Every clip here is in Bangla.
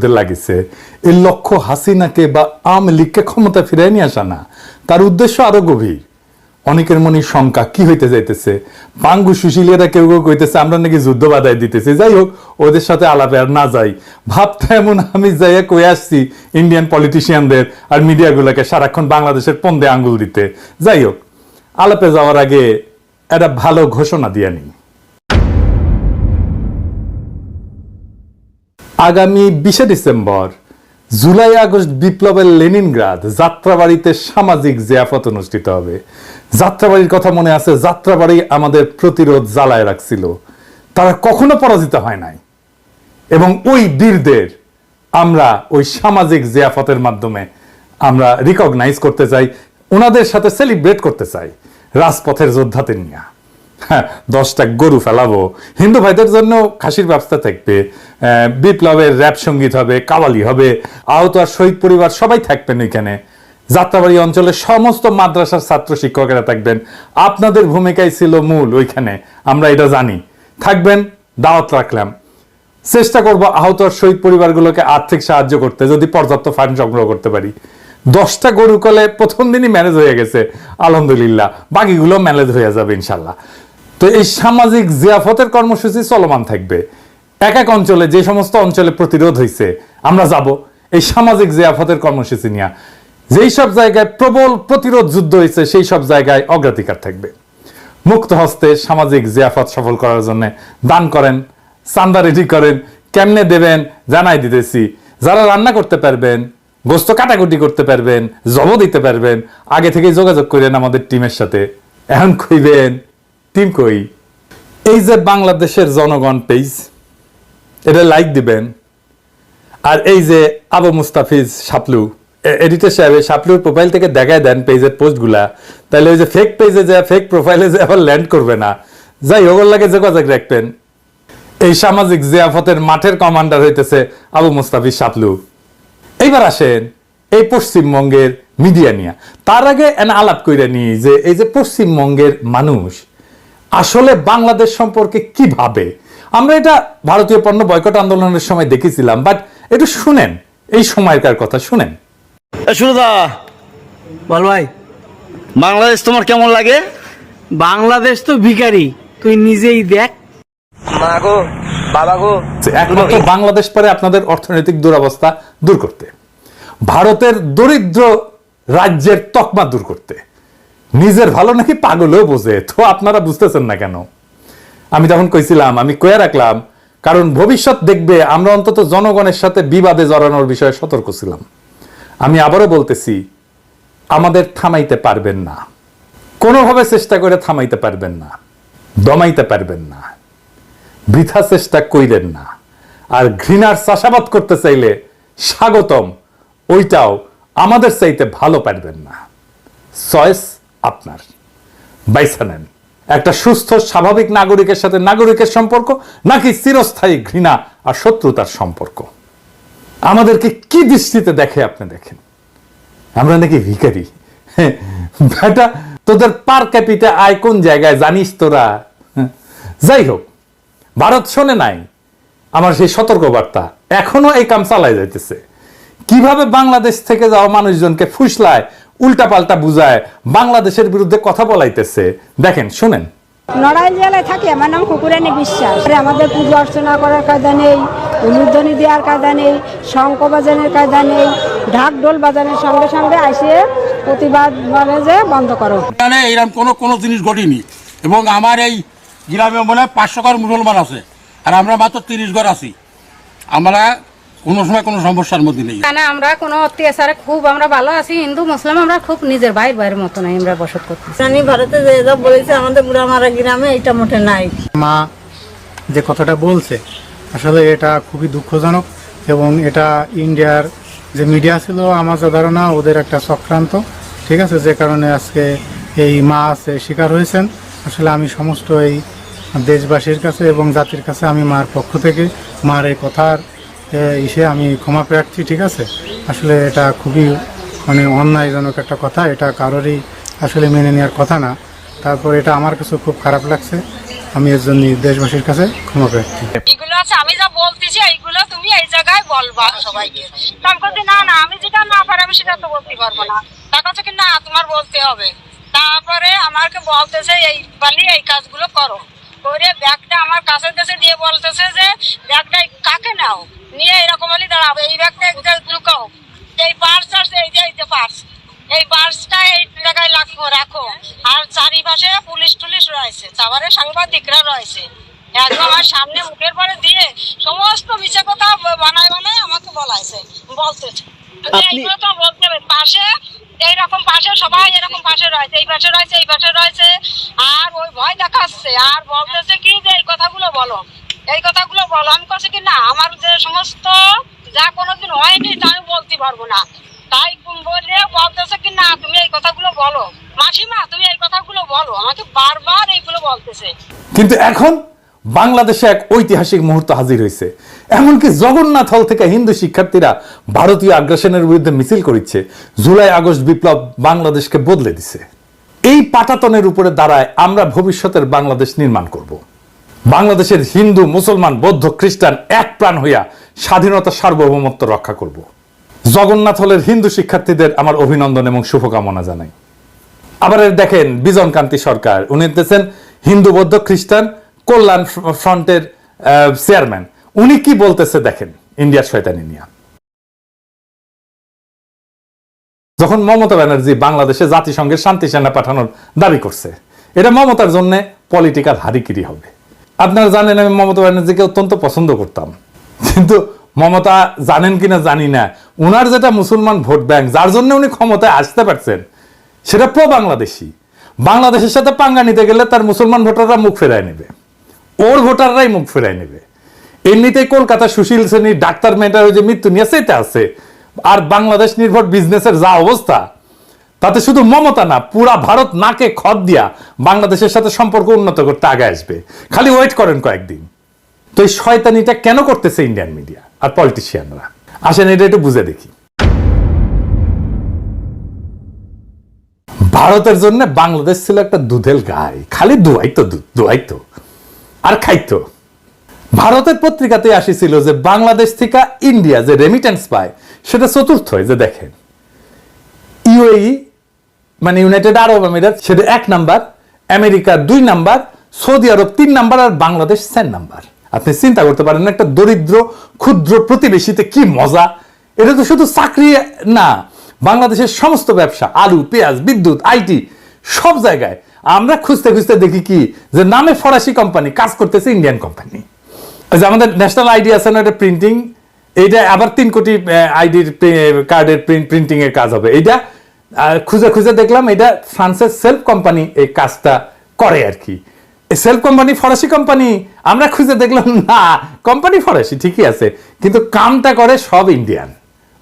বিরুদ্ধে লাগিছে। এর লক্ষ্য হাসিনাকে বা আওয়ামী লীগকে ক্ষমতা ফিরিয়ে নিয়ে আসা না। তার উদ্দেশ্য আরও গভীর। অনেকের মনে শঙ্কা, কি হইতে যাইতেছে? পাঙ্গু সুশীলেরা কেউ কেউ কইতেছে, আমরা নাকি যুদ্ধ বাধাই দিতেছি। যাই হোক, ওদের সাথে আলাপে আর না যাই। ভাবটা এমন আমি যাইয়া কয়ে আসছি ইন্ডিয়ান পলিটিশিয়ানদের আর মিডিয়াগুলোকে সারাক্ষণ বাংলাদেশের পন্দে আঙ্গুল দিতে। যাই হোক, আলাপে যাওয়ার আগে একটা ভালো ঘোষণা দিয়ে নিই। আগামী বিশে ডিসেম্বর, জুলাই আগস্ট বিপ্লবের লেনিনগ্রাদ যাত্রাবাড়িতে সামাজিক জিয়াফত অনুষ্ঠিত হবে। যাত্রাবাড়ির কথা মনে আছে, যাত্রাবাড়ি আমাদের প্রতিরোধ জ্বালায় রাখছিল। তারা কখনো পরাজিত হয় নাই। এবং ওই বীরদের আমরা ওই সামাজিক জিয়াফতের মাধ্যমে আমরা রিকগনাইজ করতে চাই, ওনাদের সাথে সেলিব্রেট করতে চাই, রাজপথের যোদ্ধাদের নিয়ে। দশটা গরু ফেলাবো। হিন্দু ভাইদের জন্য খাসির ব্যবস্থা থাকবে বিপ্লবের র্যাপ সংগীত হবে, কাওয়ালি হবে, আহত আর শহীদ পরিবার সবাই থাকবেন ওইখানে। যাত্রাবাড়ি অঞ্চলের সমস্ত মাদ্রাসার ছাত্র শিক্ষকেরা থাকবেন। আপনাদের ভূমিকাই ছিল মূল ওইখানে, আমরা এটা জানি। থাকবেন, দাওয়াত রাখলাম। চেষ্টা করব আহত আর শহীদ পরিবারগুলোকে আর্থিক সাহায্য করতে, যদি পর্যাপ্ত ফান্ড সংগ্রহ করতে পারি। দশটা গরু কলে প্রথম দিনই ম্যানেজ হয়ে গেছে, আলহামদুলিল্লাহ। বাকিগুলো ম্যানেজ হয়ে যাবে, ইনশাল্লাহ। তো এই সামাজিক জিয়াফতের কর্মসূচি চলমান থাকবে। এক এক অঞ্চলে, যে সমস্ত অঞ্চলে প্রতিরোধ হয়েছে আমরা যাব এই সামাজিক জিয়াফতের কর্মসূচি নিয়ে। যেই সব জায়গায় প্রবল প্রতিরোধ যুদ্ধ হয়েছে সেই সব জায়গায় অগ্রাধিকার থাকবে। মুক্ত হস্তে সামাজিক জিয়াফত সফল করার জন্য দান করেন, চান্দা রেডি করেন, কেমনে দেবেন জানাই দিতেছি। যারা রান্না করতে পারবেন, গোস্ত কাটাকুটি করতে পারবেন জব দিতে পারবেন, আগে থেকে যোগাযোগ করেন আমাদের টিমের সাথে। এখন কইবেন টিম কই? এই যে বাংলাদেশের জনগণ পেজ এটা লাইক দিবেন। আর এই যে আবু মুস্তাফিজ সাপলু এডিটর সাহেব সাপলুর প্রোফাইল থেকে দেখায় দেন পেজের পোস্টগুলা তাহলে ওই যে ফেক পেজে যে ফেক প্রোফাইলে যে আবার ল্যান্ড করবে না। যাই হোক লাগে যোগাযোগ রাখবেন। এই সামাজিক জিয়াফতের মাঠের কমান্ডার হইতেছে আবু মুস্তাফিজ সাপলু এইবার আসেন এই পশ্চিমবঙ্গের মিডিয়া নিয়ে। তার আগে এন আলাপ কইরা নিই যে এই যে পশ্চিমবঙ্গের মানুষ আসলে বাংলাদেশ সম্পর্কে কি ভাবে? আমরা এটা ভারতীয় পণ্য বয়কট আন্দোলনের সময় দেখেছিলাম বাট একটু শুনেন এই সময়কার কথা শুনেন। সুরদা বল ভাই। বাংলাদেশ তোমার কেমন লাগে? বাংলাদেশ তো ভিখারি তুই নিজেই দেখ। মা গো বাবা গো। একমাত্র বাংলাদেশ পারে আপনাদের অর্থনৈতিক দুরবস্থা দূর করতে ভারতের দরিদ্র রাজ্যের তকমা দূর করতে। নিজের ভালো নাকি পাগলেও বোঝে? তো আপনারা বুঝতেছেন না কেন? আমি তখন কইছিলাম, আমি কয়ে রাখলাম, কারণ ভবিষ্যৎ দেখবে, আমরা অন্তত জনগণের সাথে বিবাদে জড়ানোর বিষয়ে সতর্ক ছিলাম। আমি আবারও বলতেছি, আমাদের থামাইতে পারবেন না। কোনোভাবে চেষ্টা করে থামাইতে পারবেন না, দমাইতে পারবেন না। বৃথা চেষ্টা কইলেন না। আর ঘৃণার চাষাবাদ করতে চাইলে স্বাগতম, ওইটাও আমাদের চাইতে ভালো পারবেন না। চয়েস আপনার। বাইসা নেন। একটা সুস্থ, স্বাভাবিক নাগরিকের সাথে নাগরিকের সম্পর্ক, নাকি চিরস্থায়ী ঘৃণা আর শত্রুতার সম্পর্ক? আমাদেরকে কি দৃষ্টিতে দেখে আপনি দেখেন? আমরা নাকি ভিখারি। বেটা, তোদের পার ক্যাপিটা আয় কোন জায়গায় জানিস তোরা। যাই হোক, ভারত শোনে নাই। আমার সেই সতর্কবার্তা এখনও এই কাম চালাই যাইতেছে। কীভাবে বাংলাদেশ থেকে যাওয়া মানুষজনকে ফুসলায় উল্টাপাল্টা বুঝায় বাংলাদেশের বিরুদ্ধে কথা বলাইতেছে। দেখেন শুনেন। নড়াইল জেলায় থাকি আমার নাম কুকুরানি বিশ্বাস। আমাদের পুজো অর্চনা করার কায়দা নেই উলুধ্বনি দেওয়ার কায়দা নেই শঙ্খ বাজানোর কায়দা নেই ঢাক ঢোল বাজানের সঙ্গে সঙ্গে আসে প্রতিবাদ বলে যে বন্ধ করো। এখানে এরকম কোনো কোনো জিনিস ঘটেনি। এবং আমার এই গ্রামে মনে হয় পাঁচশো ঘর মুসলমান আছে। আর আমরা মাত্র তিরিশ ঘর আছি। আমরা কোনো সময় কোনো সমস্যার মধ্যে নেই। এখানে আমরা কোনো অত্যাচারে খুব আমরা ভালো আছি হিন্দু মুসলিম আমরা খুব নিজের ভাই ভাইয়ের মতো নাই আমরা বসত করতেছি। জানি ভারতে যে যা বলেছে আমাদের বুড়ামারা গ্রামে এটা মোটে নাই। মা যে কথাটা বলছে আসলে এটা খুবই দুঃখজনক এবং এটা ইন্ডিয়ার যে মিডিয়া ছিল আমার যা ধারণা ওদের একটা চক্রান্ত ঠিক আছে? যে কারণে আজকে এই মা আছে শিকার হয়েছেন। আসলে আমি সমস্ত এই দেশবাসীর কাছে এবং জাতির কাছে আমি মার পক্ষ থেকে মার এই কথার ইসে, আমি ক্ষমা প্রার্থী, ঠিক আছে? আসলে এটা খুবই মানে অন্যায়জনক একটা কথা। এটা কারোরই আসলে মেনে নেওয়ার কথা না। তারপর এটা আমার কাছে খুব খারাপ লাগছে। আমি এর জন্য দেশবাসীর কাছে ক্ষমা প্রার্থী। আছে, আমি যা বলতেছি, এইগুলো তুমি এই জায়গায় বলবা সবাইকে। না না, আমি যেটা না পারি, আমি সেটা তো পারব না। তার কাছে কি না, তোমার বলতে হবে। তারপরে আমাকে বলতেছে, এই বালি, এই কাজগুলো করো। করে ব্যাগটা আমার কাছে কাছে দিয়ে বলতেছে যে, ব্যাগটা কাকে নাও? নিয়ে এরকম বলি দাঁড়াবো। এই ব্যাগটা এক জায়গায় লুকাও এই পার্স আছে এই যে এই যে পার্স এই পার্সটা এই জায়গায় রাখো রাখো। আর চারিপাশে পুলিশ টুলিশ রয়েছে। তারপরে সাংবাদিকরা রয়েছে। একদম আমার সামনে মুখের পরে দিয়ে সমস্ত মিছে কথা বানায় বানায় আমাকে বলাইছে। বলতেছে এইগুলো তো বলতে হবে পাশে এইরকম পাশে সবাই এরকম পাশে রয়েছে। এই পাশে রয়েছে এই পাশে রয়েছে। আর ওই ভয় দেখাচ্ছে। আর বলতেছে কি যে এই কথাগুলো বলো। এই কথাগুলো বলো। আমি কাছে কি, না, আমার যে সমস্ত যা কোনোদিন হয়নি, তা আমি বলতে পারব না। তাই বললে বলতেছে কি, না, তুমি এই কথাগুলো বলো। মাসিমা, তুমি এই কথাগুলো বলো। আমাকে বারবার এইগুলো বলতেছে। কিন্তু এখন বাংলাদেশে এক ঐতিহাসিক মুহূর্ত হাজির হয়েছে। এমনকি জগন্নাথ হল থেকে হিন্দু শিক্ষার্থীরা ভারতীয় আগ্রাসনের বিরুদ্ধে মিছিল করিচ্ছে। জুলাই, আগস্ট বিপ্লব বাংলাদেশকে বদলে দিছে। এই পাটাতনের উপরে দাঁড়ায় আমরা ভবিষ্যতের বাংলাদেশ নির্মাণ করব। বাংলাদেশের হিন্দু, মুসলমান, বৌদ্ধ, খ্রিস্টান এক প্রাণ হইয়া স্বাধীনতা সার্বভৌমত্ব রক্ষা করব। জগন্নাথ হলের হিন্দু শিক্ষার্থীদের আমার অভিনন্দন এবং শুভকামনা জানাই। আবার দেখেন বিজন কান্তি সরকার। উনি হতেছেন হিন্দু, বৌদ্ধ, খ্রিস্টান, কল্যাণ ফ্রন্টের চেয়ারম্যান। উনি কি বলতেছে দেখেন ইন্ডিয়ার শয়তানি নিয়া। যখন মমতা ব্যানার্জি বাংলাদেশে জাতিসংঘের শান্তি সেনা পাঠানোর দাবি করছে, এটা মমতার জন্য পলিটিক্যাল হারিকিরি হবে। আপনারা জানেন আমি মমতা ব্যানার্জিকে অত্যন্ত পছন্দ করতাম। কিন্তু মমতা জানেন কিনা জানি না। উনার যেটা মুসলমান ভোট ব্যাংক, যার জন্য উনি ক্ষমতায় আসতে পারছেন, সেটা প্রো বাংলাদেশি বাংলাদেশের সাথে পাঙ্গা নিতে গেলে তার মুসলমান ভোটাররা মুখ ফেরায় নেবে। ওর ভোটাররাই মুখ ফেরায় নেবে। এমনিতেই কলকাতা সুশীল শ্রেণির ডাক্তার মেয়েটার ওই যে মৃত্যু নিয়ে সেটা আছে। আর বাংলাদেশ নির্ভর বিজনেসের যা অবস্থা তাতে শুধু মমতা না, পুরা ভারত নাকে খত দিয়া বাংলাদেশের সাথে সম্পর্ক উন্নত করতে আগে আসবে। খালি ওয়েট করেন কয়েকদিন। তো এই শয়তানিটা কেন করতেছে ইন্ডিয়ান মিডিয়া আর পলিটিশিয়ানরা আসেন, এটা একটু বুঝে দেখি। ভারতের জন্য বাংলাদেশ ছিল একটা দুধেল গাই। খালি দুয়াইতো, দুধ, দুয়াইতো। আর খাইতো। ভারতের পত্রিকাতে আসিছিল যে বাংলাদেশ থেকে ইন্ডিয়া যে রেমিটেন্স পায়, সেটা চতুর্থ যে দেখেন। ইউএই মানে ইউনাইটেড আরব আমিরাত সেটা এক নাম্বার, আমেরিকা দুই নাম্বার, সৌদি আরব তিন নাম্বার আর বাংলাদেশ চার নাম্বার। আপনি চিন্তা করতে পারেন একটা দরিদ্র, ক্ষুদ্র প্রতিবেশীতে কি মজা? এটা তো শুধু চাকরি না, বাংলাদেশের সমস্ত ব্যবসা, আলু, পেঁয়াজ, বিদ্যুৎ আইটি সব জায়গায় আমরা খুঁজতে খুঁজতে দেখি কি? যে নামে ফরাসি কোম্পানি কাজ করতেছে ইন্ডিয়ান কোম্পানি যে আমাদের ন্যাশনাল আইডি আছে না, এটা প্রিন্টিং এইটা আবার তিন কোটি আইডির কার্ডের প্রিন্টিং এর কাজ হবে। এইটা খুঁজে খুঁজে দেখলাম এটা ফ্রান্সের সেলফ কোম্পানি এই কাজটা করে আর কি। সেলফ কোম্পানি ফরাসি কোম্পানি, আমরা খুঁজে দেখলাম, না, কোম্পানি ফরাসি, ঠিকই আছে। কিন্তু কামটা করে সব ইন্ডিয়ান।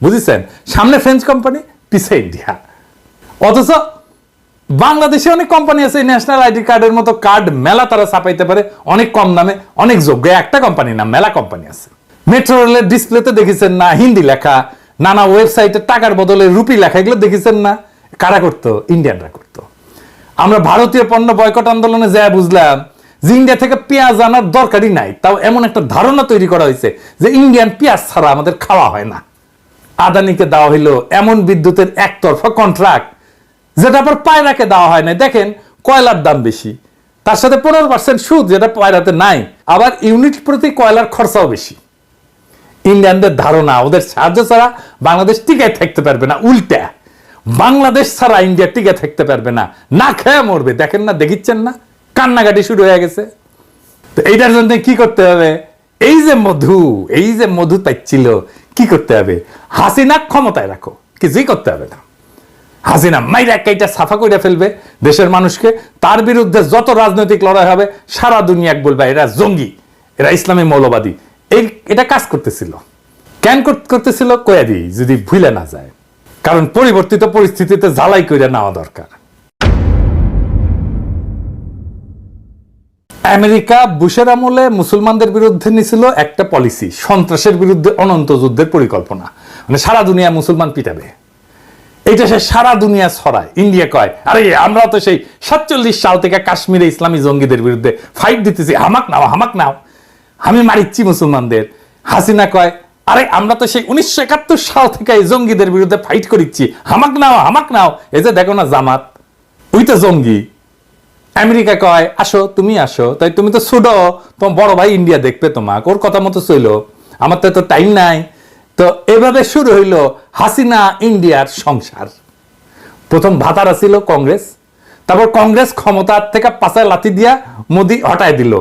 বুঝেছেন? সামনে ফ্রেঞ্চ কোম্পানি, পিছে ইন্ডিয়া। অথচ বাংলাদেশে অনেক কোম্পানি আছে, ন্যাশনাল আইডি কার্ডের মতো কার্ড মেলা তারা ছাপাইতে পারে, অনেক কম দামে, অনেক যোগ্য। একটা কোম্পানি না মেলা কোম্পানি আছে। মেট্রো রেলের ডিসপ্লেতে দেখেছেন না, হিন্দি লেখা নানা ওয়েবসাইটে টাকার বদলে রুপি লেখা, এগুলো দেখেছেন না? কারা করতো? ইন্ডিয়ানরা করতো। আমরা ভারতীয় পণ্য বয়কট আন্দোলনে যা বুঝলাম, যে ইন্ডিয়া থেকে পেঁয়াজ আনার দরকারই নাই। তাও এমন একটা ধারণা তৈরি করা হয়েছে যে ইন্ডিয়ান পেঁয়াজ ছাড়া আমাদের খাওয়া হয় না। আদানিকে দেওয়া হইল এমন বিদ্যুতের একতরফা কন্ট্রাক্ট যেটা আবার পায়রাকে দেওয়া হয় না দেখেন, কয়লার দাম বেশি। তার সাথে পনেরো পার্সেন্ট সুদ, যেটা পায়রাতে নাই। আবার ইউনিট প্রতি কয়লার খরচাও বেশি। ইন্ডিয়ানদের ধারণা, ওদের সাহায্য ছাড়া বাংলাদেশ টিকে থাকতে পারবে না, উল্টা। বাংলাদেশ ছাড়া ইন্ডিয়া টিকে থাকতে পারবে না না খেয়ে মরবে, দেখেন না, দেখিচ্ছেন না? কান্নাকাটি শুরু হয়ে গেছে। তো এইটার জন্য কি করতে হবে? এই যে মধু, এই যে মধু পাইছিল কি করতে হবে? হাসিনা ক্ষমতায় রাখো, কিছুই করতে হবে না। হাসিনা মাইরা কেইটা সাফা করে ফেলবে দেশের মানুষকে, তার বিরুদ্ধে যত রাজনৈতিক লড়াই হবে, সারা দুনিয়াক বলবে, এরা জঙ্গি, এরা ইসলামী মৌলবাদী। এই, এটা কাজ করতেছিল। কেন করতেছিল? কয়া দিই, যদি ভুলে না যায়। কারণ পরিবর্তিত পরিস্থিতিতে জ্বালাই করে নেওয়া দরকার। আমেরিকা বুশের আমলে মুসলমানদের বিরুদ্ধে নিছিল একটা পলিসি সন্ত্রাসের বিরুদ্ধে অনন্ত যুদ্ধের পরিকল্পনা। মানে সারা দুনিয়া মুসলমান পিটাবে। এটা সে সারা দুনিয়া ছড়ায়। ইন্ডিয়া কয়, আরে আমরা তো সেই সাতচল্লিশ সাল থেকে কাশ্মীরে ইসলামী জঙ্গিদের বিরুদ্ধে ফাইট দিতেছি। হামাক নাও হামাক নাও। আমি মারিচ্ছি মুসলমানদের। হাসিনা কয়, আরে, আমরা তো সেই উনিশশো একাত্তর সাল থেকে এই জঙ্গিদের বিরুদ্ধে ফাইট করিচ্ছি। হামাক নাও হামাক নাও। এই যে দেখো না জামাত, ওই তো জঙ্গি। আমেরিকা কয়, আসো, তুমি আসো। তাই তুমি তো ছুডো তোমার বড় ভাই ইন্ডিয়া দেখবে তোমাকে। ওর কথা মতো চইলো। আমার তো এত টাইম নাই। তো এভাবে শুরু হইল হাসিনা ইন্ডিয়ার সংসার। প্রথম ভাতারা ছিল কংগ্রেস। তারপর কংগ্রেস ক্ষমতার থেকে পাশায় লাথি দিয়া মোদি হটায় দিল।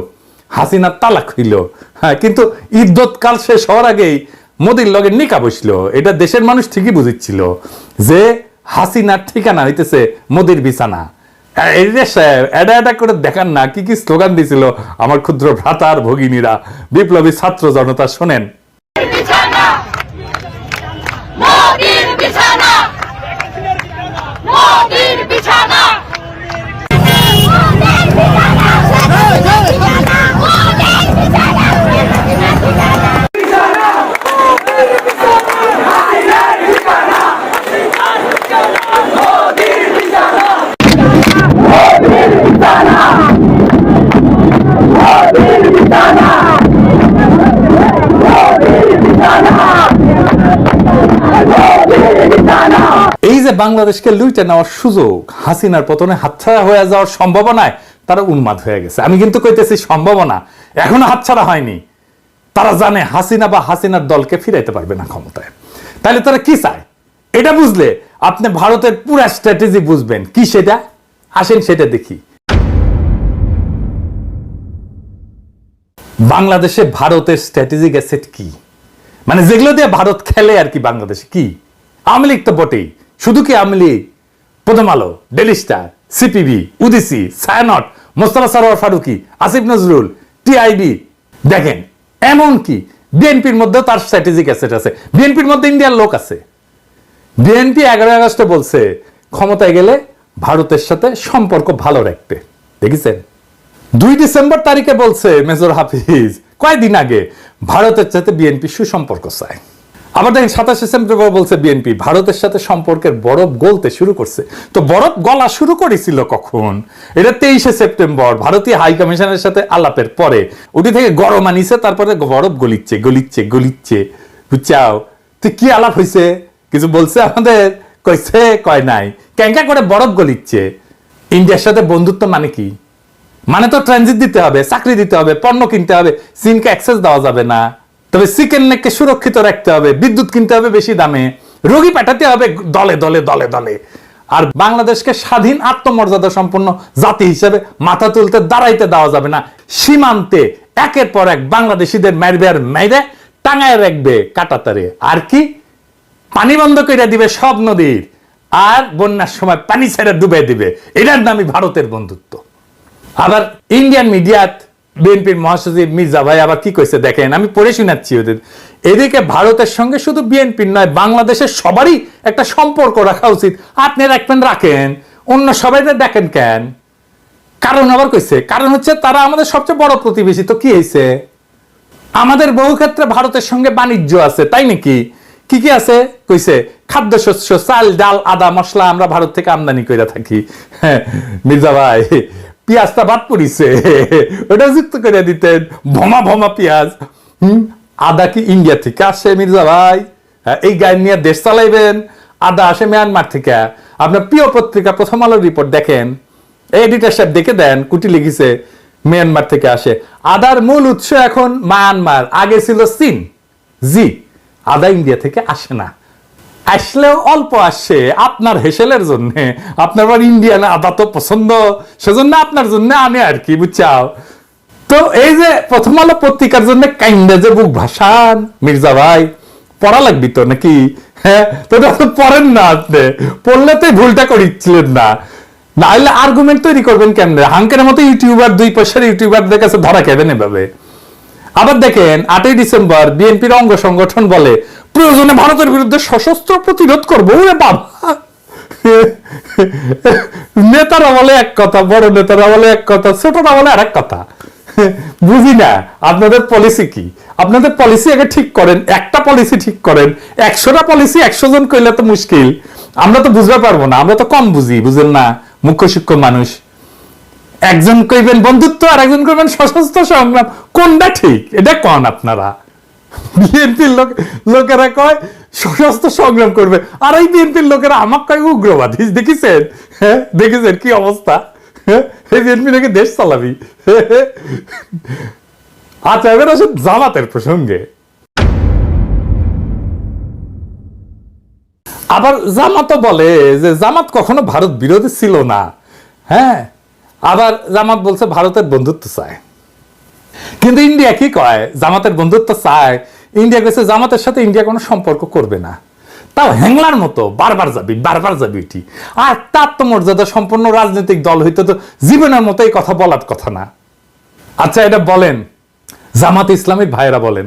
হাসিনা তালাক হইল। হ্যাঁ কিন্তু ইদ্যত কাল শেষ হওয়ার আগেই মোদির লগে নিকা বসল। এটা দেশের মানুষ ঠিকই বুঝিচ্ছিল যে হাসিনার ঠিকানা হইতেছে মোদির বিছানা। এই এটা এটা করে দেখান না, কি কি স্লোগান দিছিল আমার ক্ষুদ্র ভ্রাতার ভগিনীরা, বিপ্লবী ছাত্র জনতা, শোনেন। যে বাংলাদেশকে লুইটে নেওয়ার সুযোগ হাসিনার পতনে হাতছাড়া হয়ে যাওয়ার সম্ভাবনায় তারা উন্মাদ হয়ে গেছে। আমি কিন্তু কইতেছি সম্ভাবনা, এখনও হাতছাড়া হয়নি। তারা জানে হাসিনা বা হাসিনার দলকে ফিরাইতে পারবে না ক্ষমতায়। তাহলে তারা কি চায়? এটা বুঝলে আপনি ভারতের পুরা স্ট্র্যাটেজি বুঝবেন। কি সেটা? আসেন সেটা দেখি। বাংলাদেশে ভারতের স্ট্র্যাটেজিক অ্যাসেট কি? মানে যেগুলো দিয়ে ভারত খেলে আর কি বাংলাদেশে কি? আওয়ামী লীগ তো বটেই। শুধু কি Awami League? Prothom Alo Daily Star CPB Udichi Chhayanaut Mostofa Sarwar Farooki, Asif Nazrul TIB দেখেন, এমন কি? বিএনপির মধ্যেও তার স্ট্র্যাটেজিক অ্যাসেট আছে। বিএনপির মধ্যে ইন্ডিয়ার লোক আছে। বিএনপি এগারো আগস্টে বলছে, ক্ষমতায় গেলে ভারতের সাথে সম্পর্ক ভালো রাখতে। দেখেছেন? দুই ডিসেম্বর তারিখে বলছে মেজর হাফিজ কয়েকদিন আগে ভারতের সাথে বিএনপি সুসম্পর্ক চায়। আবার দেখেন সাতাশে সেপ্টেম্বর বলছে বিএনপি, ভারতের সাথে সম্পর্কের বরফ গলতে শুরু করছে। তো বরফ গলা শুরু করেছিল কখন? এটা তেইশে সেপ্টেম্বর, ভারতীয় হাই কমিশনের সাথে আলাপের পরে। ওটি থেকে গরম আনিছে, তারপরে বরফ গলিচ্ছে গলিচ্ছে গলিচ্ছে। বুঝছাও? তুই কি আলাপ হয়েছে কিছু বলছে আমাদের? কইছে, কয় নাই। ক্যাঙ্কা করে বরফ গলিচ্ছে। ইন্ডিয়ার সাথে বন্ধুত্ব মানে কি? মানে তো ট্রানজিট দিতে হবে, চাকরি দিতে হবে, পণ্য কিনতে হবে। সিমকে অ্যাক্সেস দেওয়া যাবে না। তবে চিকেন নেককে সুরক্ষিত রাখতে হবে, বিদ্যুৎ কিনতে হবে বেশি দামে, রোগী পাঠাতে হবে দলে দলে দলে দলে। আর বাংলাদেশকে স্বাধীন আত্মমর্যাদা সম্পন্ন জাতি হিসেবে মাথা তুলতে, দাঁড়াইতে দেওয়া যাবে না। সীমান্তে একের পর এক বাংলাদেশিদের মারবে আর মাইরে, টাঙায় রাখবে কাটাতারে। আর কি? পানি বন্ধ করে দিবে সব নদীর, আর বন্যার সময় পানি ছেড়ে ডুবে দিবে। এটার নামই ভারতের বন্ধুত্ব। আবার ইন্ডিয়ান মিডিয়াত বিএনপির মহাসচিব মির্জা ভাই আবার কি কইছে দেখেন? আমি পড়ে শোনাচ্ছি ওদের। এদিকে ভারতের সঙ্গে শুধু বিএনপির নয় বাংলাদেশের সবারই একটা সম্পর্ক রাখা উচিত। আপনি রাখবেন রাখেন। অন্য সবাই দেখেন কেন? কারণ আবার কইছে কারণ হচ্ছে তারা আমাদের সবচেয়ে বড় প্রতিবেশী। তো কি হয়েছে আমাদের বহু ক্ষেত্রে ভারতের সঙ্গে বাণিজ্য আছে তাই নাকি? কি কি আছে? কইছে খাদ্যশস্য চাল ডাল আদা মশলা আমরা ভারত থেকে আমদানি করে থাকি। হ্যাঁ, মির্জা ভাই পেঁয়াজটা বাদ পড়িছে। ওটা যুক্ত করে দিতেন। ভমা ভমা পেঁয়াজ। হুম? আদা কি ইন্ডিয়া থেকে আসে মির্জা ভাই? হ্যাঁ, এই গাড়ি নিয়ে দেশ চালাইবেন। আদা আসে মিয়ানমার থেকে। আপনার প্রিয় পত্রিকা প্রথম আলোর রিপোর্ট দেখেন। এডিটার সাহেব দেখে দেন কুটি লিখেছে মিয়ানমার থেকে আসে। আদার মূল উৎস এখন মায়ানমার আগে ছিল চীন। জি আদা ইন্ডিয়া থেকে আসে না। আসলেও অল্প আসে আপনার হেসেলের জন্য। আপনার আবার ইন্ডিয়ান আদা তো পছন্দ, সেজন্য আপনার জন্য আনে আর কি, বুঝছাও? তো এই যে প্রথম আলো পত্রিকার জন্য কাইন্ডা যে বুক ভাসান, মির্জা ভাই, পড়া লাগবি তো নাকি? হ্যাঁ তো পড়েন না আপনি। পড়লে তো ভুলটা না না। হলে আর্গুমেন্ট তৈরি করবেন কেমনে? হাঙ্কের মতো ইউটিউবার দুই পয়সার ইউটিউবারদের কাছে ধরা খেবেন এভাবে। আবার দেখেন, আটই ডিসেম্বর, বিএনপির অঙ্গ সংগঠন বলে প্রয়োজনে ভারতের বিরুদ্ধে সশস্ত্র প্রতিরোধ করব। নেতারা বলে এক কথা, বড় নেতারা বলে এক কথা, ছোটরা বলে আর এক কথা। বুঝি না, আপনাদের পলিসি কি? আপনাদের পলিসি আগে ঠিক করেন, একটা পলিসি ঠিক করেন, একশোটা পলিসি একশো জন কইলে তো মুশকিল। আমরা তো বুঝতে পারব না, আমরা তো কম বুঝি, বুঝেন না, মুখ্য শিক্ষক মানুষ। একজন কইবেন বন্ধুত্ব আর একজন কইবেন সশস্ত্র সংগ্রাম। কোনটা ঠিক? এটা কন আপনারা? বিএনপির লোক লোকেরা কয়, সশস্ত্র সংগ্রাম করবে। আর এই বিএনপির লোকেরা আমাকে কয়, উগ্রবাদী। দেখেছেন? হ্যাঁ দেখেছেন কি অবস্থা? হ্যাঁ এই বিএনপি নাকি দেশ চালাবি? আচ্ছা এবার আসুন জামাতের প্রসঙ্গে। আবার জামাত বলে যে জামাত কখনো ভারত বিরোধী ছিল না। হ্যাঁ? আবার জামাত বলছে ভারতের বন্ধুত্ব চায়। কিন্তু ইন্ডিয়া কি কয়? জামাতের বন্ধুত্ব চায়। ইন্ডিয়া গেছে জামাতের সাথে ইন্ডিয়া কোনো সম্পর্ক করবে না। তাও হ্যাংলার মতো বারবার যাবি বারবার যাবি এটি। আর তার তো মর্যাদা সম্পন্ন রাজনৈতিক দল হইতে তো জীবনের মতো এই কথা বলার কথা না। আচ্ছা এটা বলেন। জামাত ইসলামের ভাইরা বলেন,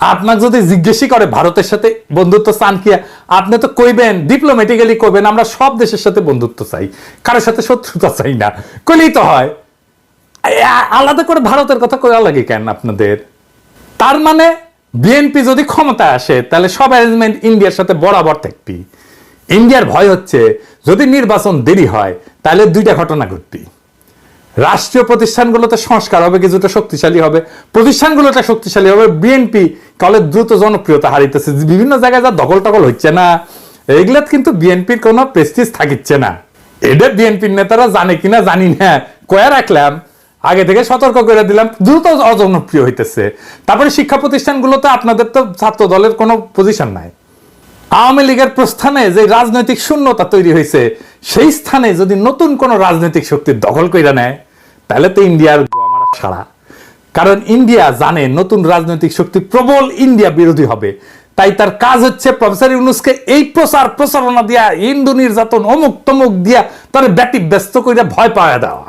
আপনাকে যদি জিজ্ঞেসই করে ভারতের সাথে বন্ধুত্ব চান কি? আপনি তো কইবেন ডিপ্লোম্যাটিক্যালি কইবেন, আমরা সব দেশের সাথে বন্ধুত্ব চাই। কারোর সাথে শত্রুতা চাই না। কইলেই তো হয়। আলাদা করে ভারতের কথা কয়া লাগে কেন আপনাদের? তার মানে বিএনপি যদি ক্ষমতা আসে, তাহলে সব অ্যারেঞ্জমেন্ট ইন্ডিয়ার সাথে বরাবর থাকবি। ইন্ডিয়ার ভয় হচ্ছে, যদি নির্বাচন দেরি হয়, তাহলে দুইটা ঘটনা ঘটবি। রাষ্ট্রীয় প্রতিষ্ঠানগুলোতে সংস্কার হবে, কিছুটা শক্তিশালী হবে। প্রতিষ্ঠানগুলোতে শক্তিশালী হবে বিএনপি কলে দ্রুত জনপ্রিয়তা হারিতেছে। বিভিন্ন জায়গায় যা দখল টকল হচ্ছে না এগুলা কিন্তু বিএনপির কোনো প্রেস্টিজ থাকিচ্ছে না। এটা বিএনপির নেতারা জানে কিনা জানি না, কয়া রাখলাম আগে থেকে সতর্ক করে দিলাম, দ্রুত অজনপ্রিয় হইতেছে। তারপরে শিক্ষা প্রতিষ্ঠানগুলোতে আপনাদের তো ছাত্র দলের কোনো পজিশন নাই। আওয়ামী লীগের প্রস্থানে যে রাজনৈতিক শূন্যতা তৈরি হয়েছে সেই স্থানে যদি নতুন কোন রাজনৈতিক শক্তি দখল করে নেয়, তাহলে তো ইন্ডিয়ার সারা। কারণ ইন্ডিয়া জানে নতুন রাজনৈতিক শক্তি প্রবল ইন্ডিয়া বিরোধী হবে। তাই তার কাজ হচ্ছে প্রফেসর ইউনুসকে এই প্রচার প্রচারণা দিয়া, হিন্দু নির্যাতন অমুক তমুক দিয়া তার ব্যক্তি ব্যস্ত করিয়া ভয় পাওয়া দেওয়া।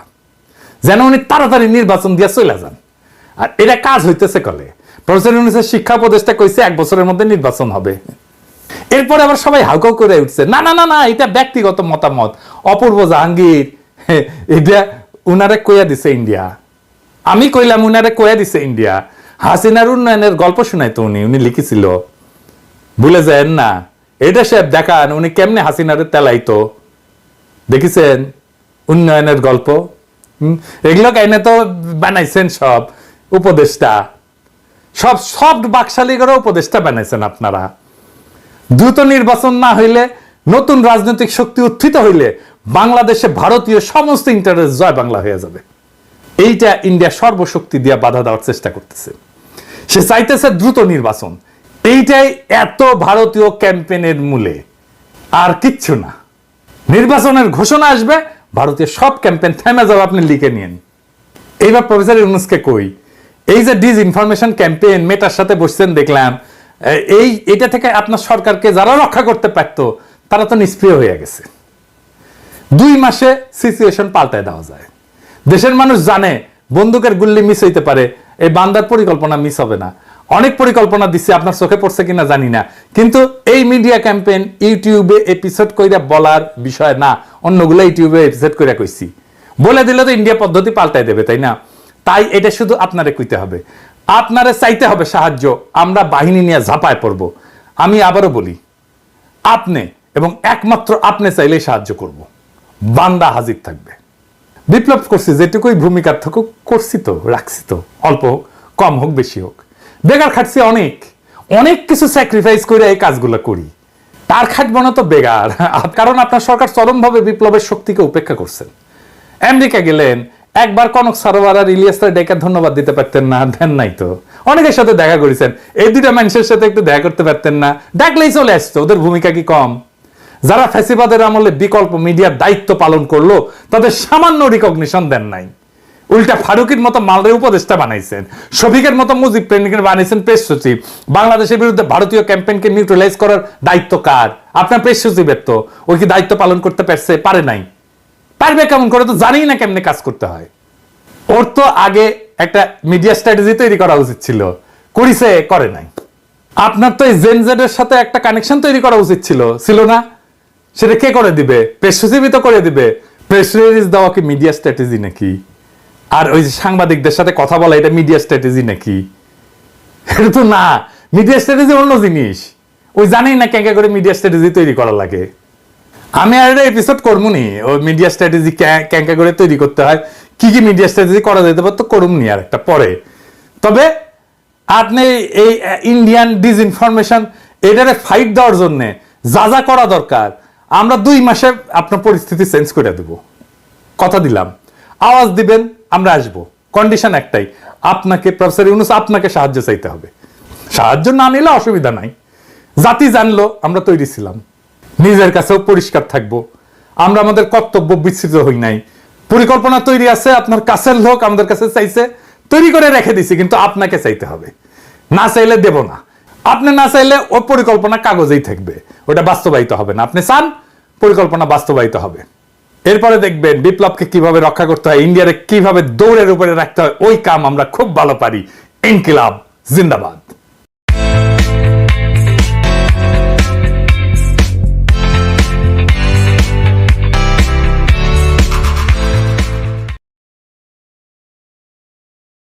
যেন উনি তাড়াতাড়ি নির্বাচন দিয়া চলে যান। আর এটা কাজ হইতেছে কলে। প্রফেসর শিক্ষা উপদেষ্টা কইছে এক বছরের মধ্যে নির্বাচন হবে। এরপরে আবার সবাই হাউকাউ করে উঠছে। না না না না, এটা ব্যক্তিগত মতামত। অপূর্ব জাহাঙ্গীর, এটা উনারে কইয়া দিছে ইন্ডিয়া। আমি কইলাম উনারে কইয়া দিছে ইন্ডিয়া। হাসিনার উন্নয়নের গল্প শুনাই তো উনি উনি লিখেছিল। ভুলে যায় না। এটা সে দেখান, উনি কেমনে হাসিনারে তেলাইতো। দেখেছেন? উন্নয়নের গল্প? এগুলো কাইনে তো বানাইছেন সব উপদেষ্টা। সব সব বাকশালী করে উপদেষ্টা বানাইছেন আপনারা। দ্রুত নির্বাচন না হইলে, নতুন রাজনৈতিক শক্তি উত্থিত হইলে বাংলাদেশে ভারতীয় সমস্ত ইন্টারেস্ট জয় বাংলা হয়ে যাবে। এইটা ইন্ডিয়া সর্বশক্তি দিয়ে বাধা দেওয়ার চেষ্টা করতেছে। সে চাইতেছে দ্রুত নির্বাচন। এইটাই এত ভারতীয় ক্যাম্পেনের মূলে। আর কিচ্ছু না। নির্বাচনের ঘোষণা আসবে ভারতীয় সব ক্যাম্পেন থেমে যাবে আপনি লিখে নিন এইবার প্রফেসর ইউনুসকে কই, এই যে ডিজ ইনফরমেশন ক্যাম্পেইন মেটার সাথে বসছেন দেখলাম এই এটা থেকে আপনার সরকারকে যারা রক্ষা করতে পারতো, তারা তো নিষ্ক্রিয় হয়ে গেছে। দুই মাসে সিচুয়েশন পাল্টায় দেওয়া যায়। দেশের মানুষ জানে, বন্দুকের গুল্লি মিস হইতে পারে, এই বান্দার পরিকল্পনা মিস হবে না। অনেক পরিকল্পনা দিচ্ছে আপনার চোখে পড়ছে কিনা জানি না। কিন্তু এই মিডিয়া ক্যাম্পেইন ইউটিউবে এপিসোড কইরা বলার বিষয় না। অন্যগুলো ইউটিউবে এপিসোড কইরা কইছি। বলে দিলে তো ইন্ডিয়া পদ্ধতি পাল্টাই দেবে, তাই না? তাই এটা শুধু আপনারে কইতে হবে। আপনারে চাইতে হবে সাহায্য, আমরা বাহিনী নিয়ে ঝাঁপায় পড়ব। আমি আবারও বলি, আপনি এবং একমাত্র আপনি চাইলেই সাহায্য করব। বান্দা হাজির থাকবে। বিপ্লব করছি, যেটুকুই ভূমিকা থাকুক, করছি তো, রাখছি তো। অল্প হোক, কম হোক, বেশি হোক। বেকার খাটছি অনেক। অনেক কিছু স্যাক্রিফাইস করে এই কাজগুলো করি। তার খাটবো না তো বেগার। কারণ আপনার সরকার চরমভাবে বিপ্লবের শক্তিকে উপেক্ষা করছেন। আমেরিকা গেলেন, একবার কনক সারোয়ার আর ইলিয়াস ডেকে ধন্যবাদ দিতে পারতেন না, দেন নাই তো। অনেকের সাথে দেখা করেছেন, এই দুটা মানুষের সাথে একটু দেখা করতে পারতেন না। ডাকলেই চলে আসতো ওদের ভূমিকা কি কম? যারা ফ্যাসিবাদের আমলে বিকল্প মিডিয়ার দায়িত্ব পালন করল, তাদের সামান্য রিকগনিশন দেন নাই। উল্টা ফারুকের মতো মালরে উপদেষ্টা বানাইছেন, শফিকের মতো মুজিব প্রেমিকের বানাইছেন প্রেস সচিব। বাংলাদেশের বিরুদ্ধে ভারতীয় ক্যাম্পেইনকে নিউট্রালাইজ করার দায়িত্ব কার? আপনার প্রেস সচিবের তো। ওই কি দায়িত্ব পালন করতে পারছে? পারে নাই। পারবে কেমন করে তো জানি না কেমনে কাজ করতে হয়। ওর তো আগে একটা মিডিয়া স্ট্র্যাটেজি তৈরি করা উচিত ছিল। করিছে, করে নাই। আপনার তো এই জেনজেডের সাথে একটা কানেকশন তৈরি করা উচিত ছিল। ছিল না? সেটা কে করে দিবে? প্রেস সচিবই তো করে দিবে। প্রেস রিলিজ দেওয়া কি মিডিয়া স্ট্র্যাটেজি নাকি? আর ওই সাংবাদিকদের সাথে কথা বলা, এটা মিডিয়া স্ট্র্যাটেজি নাকি? এটা তো না মিডিয়া স্ট্র্যাটেজি অন্য জিনিস। ওই জানেই না কেঙ্কা করে মিডিয়া স্ট্র্যাটেজি তৈরি করা লাগে। আমি আর একটা এপিসোড করব নি ও মিডিয়া স্ট্র্যাটেজি ক্যাঙ্কা করে তৈরি করতে হয়। কি কি মিডিয়া স্ট্র্যাটেজি করা যেতে পারতো করুম নি আর একটা পরে। তবে আপনি এই ইন্ডিয়ান ডিসইনফরমেশন এটারে ফাইট দেওয়ার জন্য যা যা করা দরকার, আমরা দুই মাসে আপনার পরিস্থিতি চেঞ্জ করে দেব। কথা দিলাম। আওয়াজ দিবেন আমরা আসব। কন্ডিশন একটাই। আপনাকে প্রফেসর ইউনুস আপনাকে সাহায্য চাইতে হবে। সাহায্য না নিলে অসুবিধা নাই। জাতি জানলো, আমরা তৈরি ছিলাম। নিজের কাছেও পরিষ্কার থাকব। আমরা আমাদের কর্তব্য বিস্তৃত হই নাই। পরিকল্পনা তৈরি আছে, আপনার কাছের লোক আমাদের কাছে চাইছে, তৈরি করে রেখে দিছি, কিন্তু আপনাকে চাইতে হবে। না চাইলে দেব না। আপনি না চাইলে ও পরিকল্পনা কাগজেই থাকবে। ওটা বাস্তবায়িত হবে না। আপনি চান, পরিকল্পনা বাস্তবায়িত হবে। এরপরে দেখবেন বিপ্লবকে কীভাবে রক্ষা করতে হয়, ইন্ডিয়ারে কীভাবে দৌড়ের উপরে রাখতে হয়, ওই কাম আমরা খুব ভালো পারি। ইনকিলাব, জিন্দাবাদ।